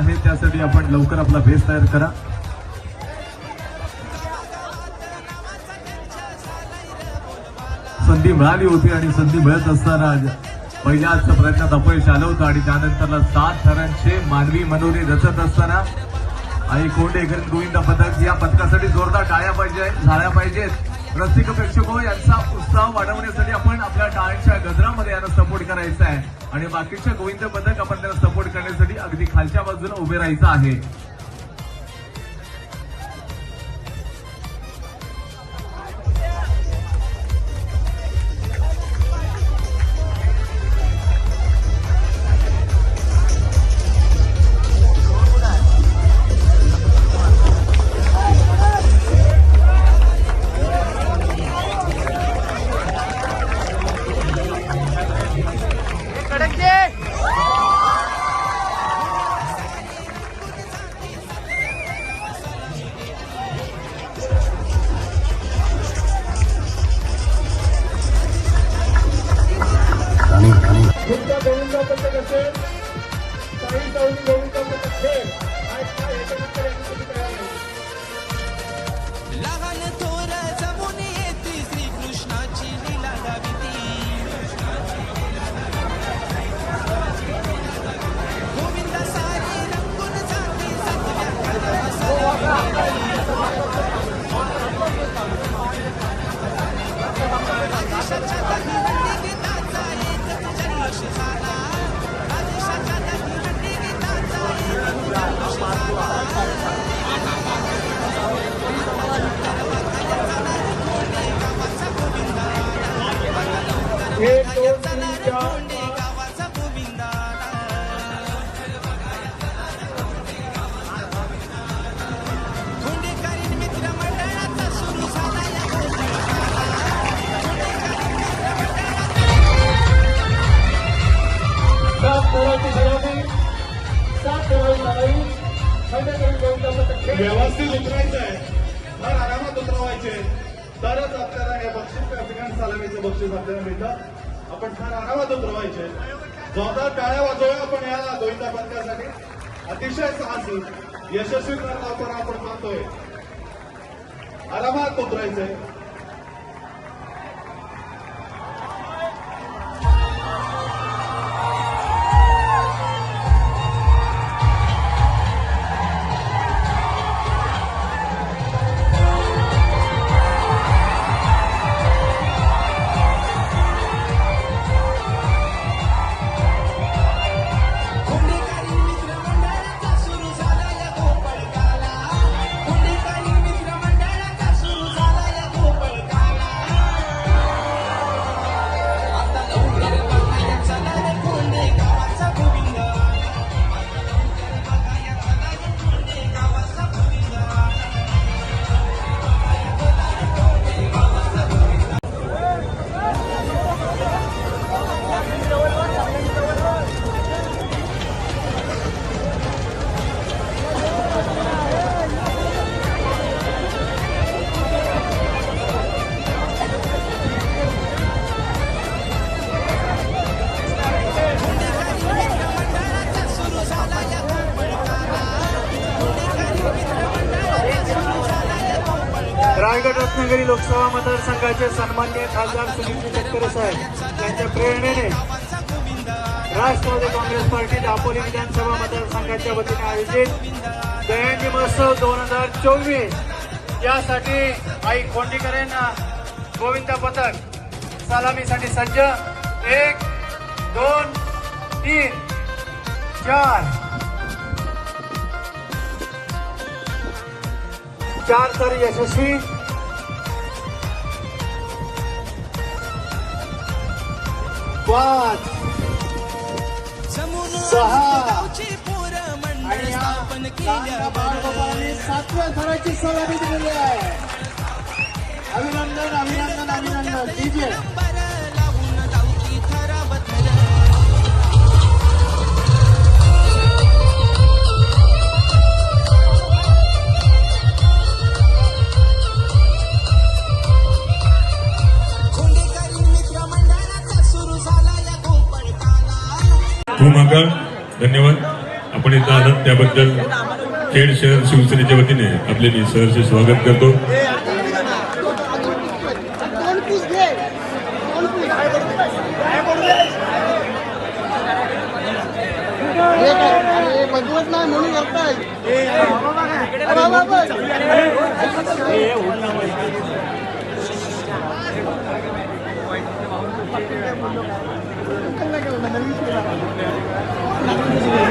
आहे त्यासाठी आपण लवकर आपला बेस तयार करा. संधी मिळाली होती आणि संधी मिळत असताना पहिल्याच प्रयत्नात अपयश आलं होतं आणि त्यानंतरला सात थरांचे मानवी मनोरे रचत असताना आई कोंडेकर गोविंदा पथक या पथकासाठी जोरदार टाळ्या पाहिजे झाल्या पाहिजेत. रसिक प्रेक्षको हो, यांचा उत्साह वाढवण्यासाठी आपण आपल्या टाळ्यांच्या गजरामध्ये यांना सपोर्ट करायचा आहे. आणि बाकीच्या गोविंद पदक आपण त्यांना सपोर्ट करण्यासाठी अगदी खालच्या बाजूला उभे राहायचं आहे. व्यवस्थित उतरायचं आहे तर आरामात उतरवायचे. तरच आपल्याला हे बक्षीस त्या ठिकाणी सलामीचं बक्षीस आपल्याला मिळतं. आपण फार आरामात उतरवायचे. जोरदार टाळ्या वाजवूया आपण या गोविंदा पथकासाठी अतिशय साहसी यशस्वी करता आपण पाहतोय. आरामात उतरायचंय. रायगड रत्नागिरी लोकसभा मतदारसंघाचे सन्मान्य खासदार सुनील तटकरे साहेब यांच्या प्रेरणेने राष्ट्रवादी काँग्रेस पार्टी दापोली विधानसभा मतदारसंघाच्या वतीने आयोजित जयंती महोत्सव दोन हजार चोवीस. यासाठी आई कोंडीकरांना गोविंदा पथक सलामीसाठी सज्ज. एक दोन तीन चार. चार तर यशस्वी. पाच सहा. आणि सातव्या थराची सलामी दिलेली आहे. अभिनंदन अभिनंदन अभिनंदन. डीजे त्याबद्दल खेड शहर शिवसेनेच्या वतीने आपले मी सहर्ष स्वागत करतो. दोन पीस घे दोन पीस हे काय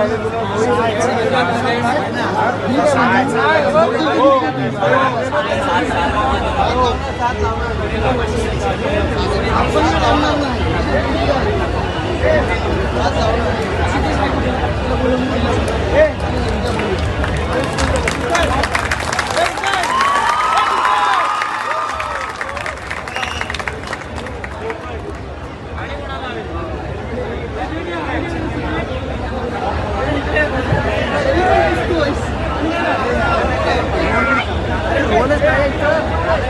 अरे बदलत नाही म्हणून करताय अरे बाबा आपण करणार नाही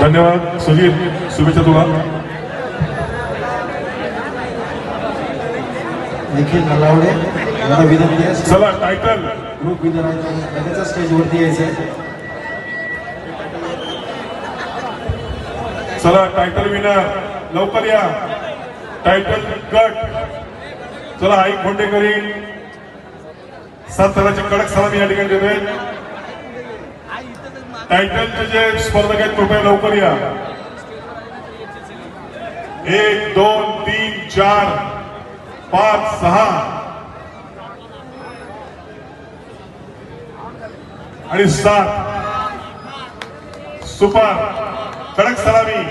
धन्यवाद सुधीर शुभेच्छा तुला निखिल नलावडे यांना विनंती आहे. चला टायटल ग्रुप विनर आहे लगेच स्टेजवरती यायचं चला टायटल विनर लवकर या. टायटल गट चला आई खोंडेकरी सात थराची कडक सलामी या ठिकाणी देतोय. टायटलचे जे स्पर्धक आहेत कृपया लवकर या. एक दोन तीन चार पाच सहा. आणि सात. सुपर. कडक सलामी.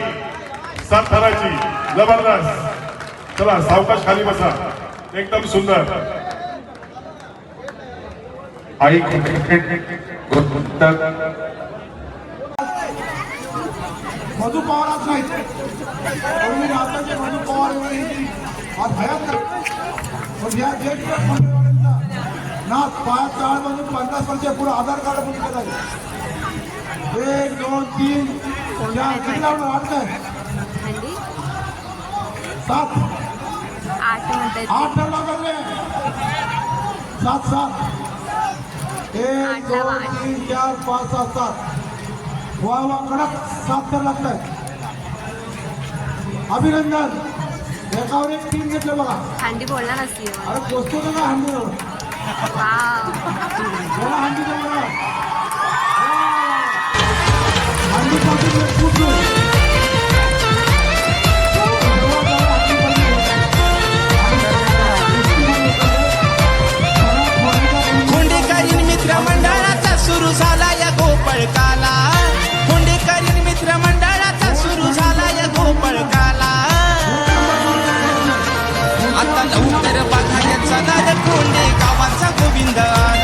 सात थराची जबरदस्त. चला सावकाश खाली बसा. एकदम सुंदर. आई मधु पवारच नाही मधु पवार. हा भयंकर. पण या नाच पाच चार मधून पन्नास वर्ष पुढे आधार कार्ड बघितलं जाईल. एक दोन तीन. चार किती आठ काय हल्ली सात. आठ सात सात. एक दोन तीन चार पाच सात सात. वा वा कडक. सात तर अभिनंदन. एकावर एक तीन घेतलं बघा. हंडी बोलणार नसती अरे पोचतो ना हंडी बघा. हंडी पासून खूप